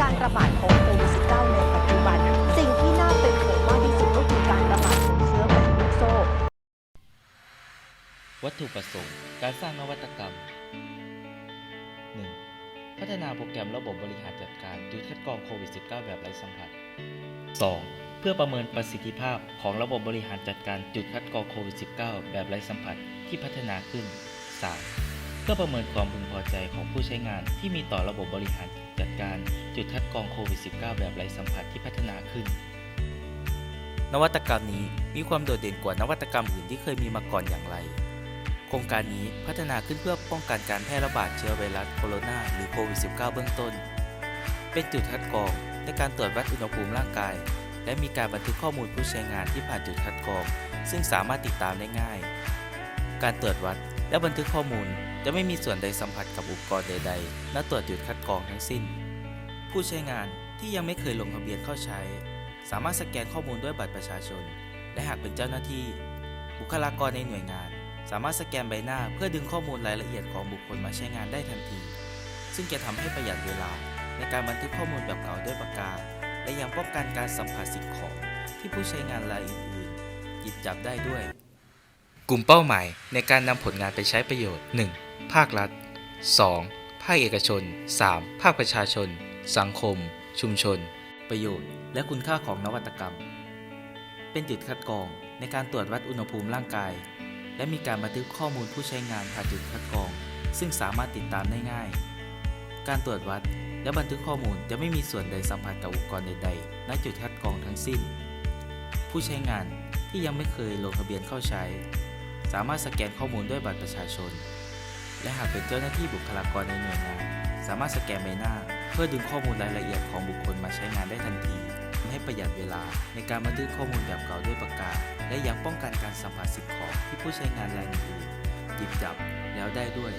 การระบาดของโควิด -19 ในปัจจุบัน สิ่งที่น่าเป็นห่วงมากที่สุดก็คือการระบาดของเชื้อแบบลูกโซ่วัตถุประสงค์ การสร้างนวัตกรรม 1. พัฒนาโปรแกรมระบบบริหารจัดการจุดคัดกรองโควิด -19 แบบไร้สัมผัส 2. เพื่อประเมินประสิทธิภาพของระบบบริหารจัดการจุดคัดกรองโควิด -19 แบบไร้สัมผัสที่พัฒนาขึ้น 3. พื่อประเมินความพึงพอใจของผู้ใช้งานที่มีต่อระบบบริหารจัดการจุดคัดกรองโควิด -19 แบบไร้สัมผัสที่พัฒนาขึ้น นวัตกรรมนี้มีความโดดเด่นกว่านวัตกรรมอื่นที่เคยมีมาก่อนอย่างไร โครงการนี้พัฒนาขึ้นเพื่อป้องกันการแพร่ระบาดเชื้อไวรัสโคโรนาหรือโควิด -19 เบื้องต้น เป็นจุดคัดกรองในการตรวจวัดอุณหภูมิร่างกาย และมีการบันทึกข้อมูลผู้ใช้งานที่ผ่านจุดคัดกรอง ซึ่งสามารถติดตามได้ง่าย การตรวจวัดและบันทึกข้อมูล จะไม่มีส่วนใดสัมผัสกับอุปกรณ์ใดๆณตรวจจุดคัดกรองทั้งสิ้น ผู้ใช้งานที่ยังไม่เคยลงทะเบียนเข้าใช้ สามารถสแกนข้อมูลด้วยบัตรประชาชน และหากเป็นเจ้าหน้าที่ บุคลากรในหน่วยงาน สามารถสแกนใบหน้าเพื่อดึงข้อมูลรายละเอียดของบุคคลมาใช้งานได้ทันที ซึ่งจะทำให้ประหยัดเวลาในการบันทึกข้อมูลแบบเก่าด้วยปากกา และยังป้องกันการสัมผัสสิ่งของที่ผู้ใช้งานรายอื่นๆหยิบจับได้ด้วย กลุ่มเป้าหมายในการนำผลงานไปใช้ประโยชน์ 1. ภาครัฐ 2. ภาคเอกชน 3. ภาคประชาชน สังคม ชุมชน ประโยชน์ และคุณค่าของนวัตกรรม เป็นจุดคัดกรองในการตรวจวัดอุณหภูมิร่างกาย และมีการบันทึกข้อมูลผู้ใช้งานผ่านจุดคัดกรอง ซึ่งสามารถติดตามได้ง่าย การตรวจวัดและบันทึกข้อมูลจะไม่มีส่วนใดสัมผัสกับอุปกรณ์ใดๆ ณ จุดคัดกรองทั้งสิ้น ผู้ใช้งานที่ยังไม่เคยลงทะเบียนเข้าใช้ สามารถสแกนข้อมูลด้วยบัตรประชาชน และหากเป็นเจ้าหน้าที่บุคลากรในหน่วยงาน สามารถสแกนใบหน้า เพื่อดึงข้อมูลรายละเอียดของบุคคลมาใช้งานได้ทันทีทำให้ประหยัดเวลาในการบันทึกข้อมูลแบบเก่าด้วยปากกา และยังป้องกันการสัมผัสสิ่งของที่ผู้ใช้งานรายอื่นหยิบจับแล้วได้ด้วย